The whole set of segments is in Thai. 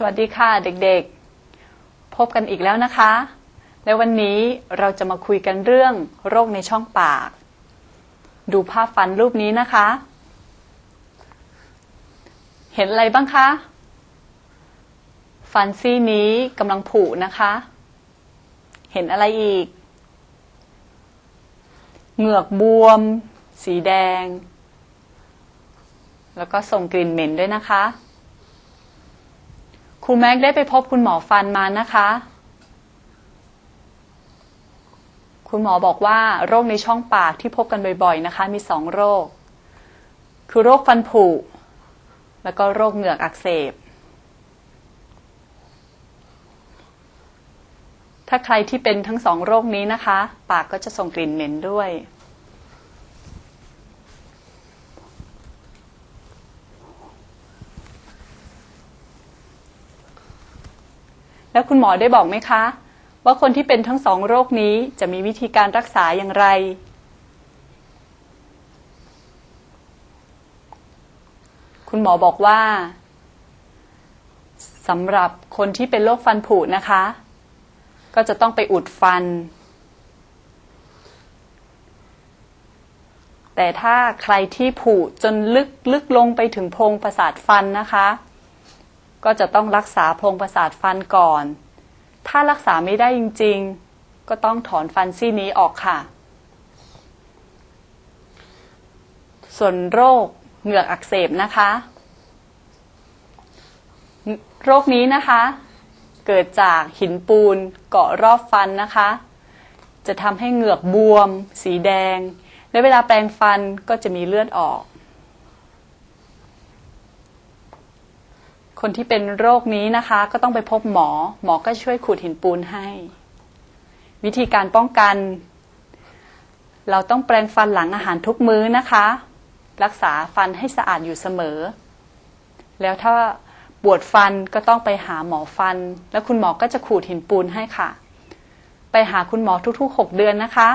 สวัสดีค่ะเด็กๆ พบกันอีกแล้วนะคะ และวันนี้เราจะมาคุยกันเรื่องโรคในช่องปาก ดูภาพฟันรูปนี้นะคะ เห็นอะไรบ้างคะ ฟันซี่นี้กำลังผุนะคะ เห็นอะไรอีก เหงือกบวม สีแดง แล้วก็ส่งกลิ่นเหม็นด้วยนะคะ รูแม็กได้ไปพบคุณหมอฟันมานะคะ คุณหมอบอกว่าโรคในช่องปากที่พบกันบ่อยๆนะคะ มีสองโรค คือโรคฟันผุ แล้วก็โรคเหงือกอักเสบ ถ้าใครที่เป็นทั้งสองโรคนี้นะคะ ปากก็จะส่งกลิ่นเหม็นด้วย แล้วคุณหมอได้บอกไหมคะ ว่าคนที่เป็นทั้งสองโรคนี้จะมีวิธีการรักษาอย่างไร คุณหมอบอกว่าสำหรับคนที่เป็นโรคฟันผุนะคะ ก็จะต้องไปอุดฟัน แต่ถ้าใครที่ผุจนลึกลึกลงไปถึงโพรงประสาทฟันนะคะ ก็จะต้องรักษาโพรงประสาทฟันก่อน ถ้ารักษาไม่ได้จริง ๆ ก็ต้องถอนฟันซี่นี้ออกค่ะ ส่วนโรคเหงือกอักเสบนะคะ โรคนี้นะคะ เกิดจากหินปูนเกาะรอบฟันนะคะ จะทำให้เหงือกบวม สีแดง และเวลาแปรงฟันก็จะมีเลือดออก คนที่เป็นโรคนี้นะคะ ก็ต้องไปพบหมอ หมอก็ช่วยขูดหินปูนให้ วิธีการป้องกัน เราต้องแปรงฟันหลังอาหารทุกมื้อนะคะ รักษาฟันให้สะอาดอยู่เสมอ แล้วถ้าปวดฟันก็ต้องไปหาหมอฟัน แล้วคุณหมอก็จะขูดหินปูนให้ค่ะ ไปหาคุณหมอทุกๆ 6 เดือนนะคะ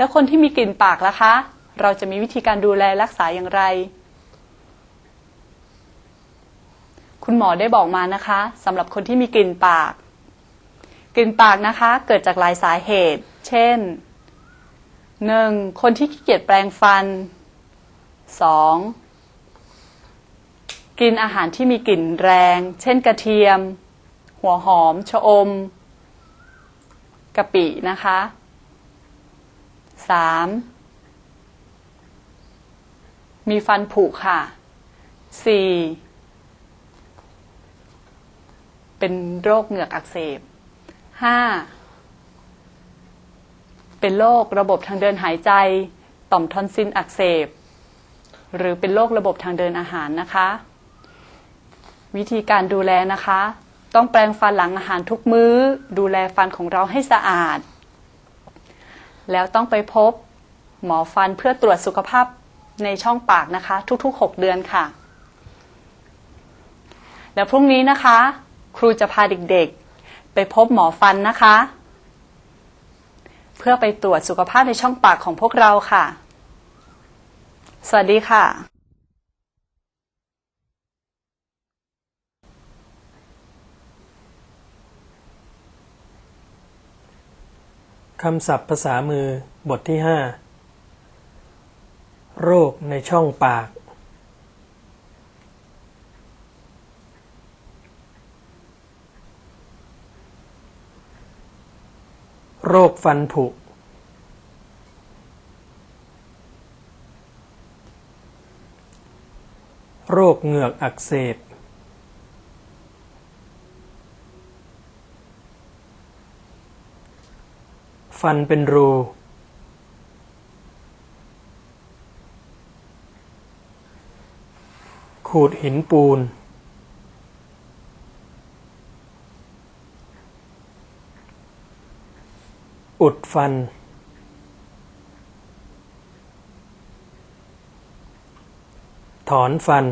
แล้วคนที่มีกลิ่นปากล่ะคะ เราจะมีวิธีการดูแลรักษาอย่างไร คุณหมอได้บอกมานะคะสำหรับคนที่มีกลิ่นปาก กลิ่นปากนะคะ เกิดจากหลายสาเหตุ เช่นหนึ่งคนที่ขี้เกียจแปรงฟันสองกินอาหารที่มีกลิ่นแรง เช่นกระเทียม หัวหอม ชะอมกะปินะคะ สามมีฟันผุค่ะสี่เป็นโรคเหงือกอักเสบห้าเป็นโรคระบบทางเดินหายใจ ต่อมทอนซิลอักเสบ หรือเป็นโรคระบบทางเดินอาหารนะคะ วิธีการดูแลนะคะ ต้องแปรงฟันหลังอาหารทุกมื้อ ดูแลฟันของเราให้สะอาด แล้วต้องไปพบหมอฟันเพื่อตรวจสุขภาพในช่องปากนะคะ ทุกๆ 6 เดือนค่ะ แล้วพรุ่งนี้นะคะ ครูจะพาเด็กๆ ไปพบหมอฟันนะคะ เพื่อไปตรวจสุขภาพในช่องปากของพวกเราค่ะ สวัสดีค่ะ คำศัพท์ภาษามือบทที่ห้าโรคในช่องปาก โรคฟันผุ โรคเหงือกอักเสบ ฟันเป็นรู ขูดหินปูน อุดฟัน ถอนฟัน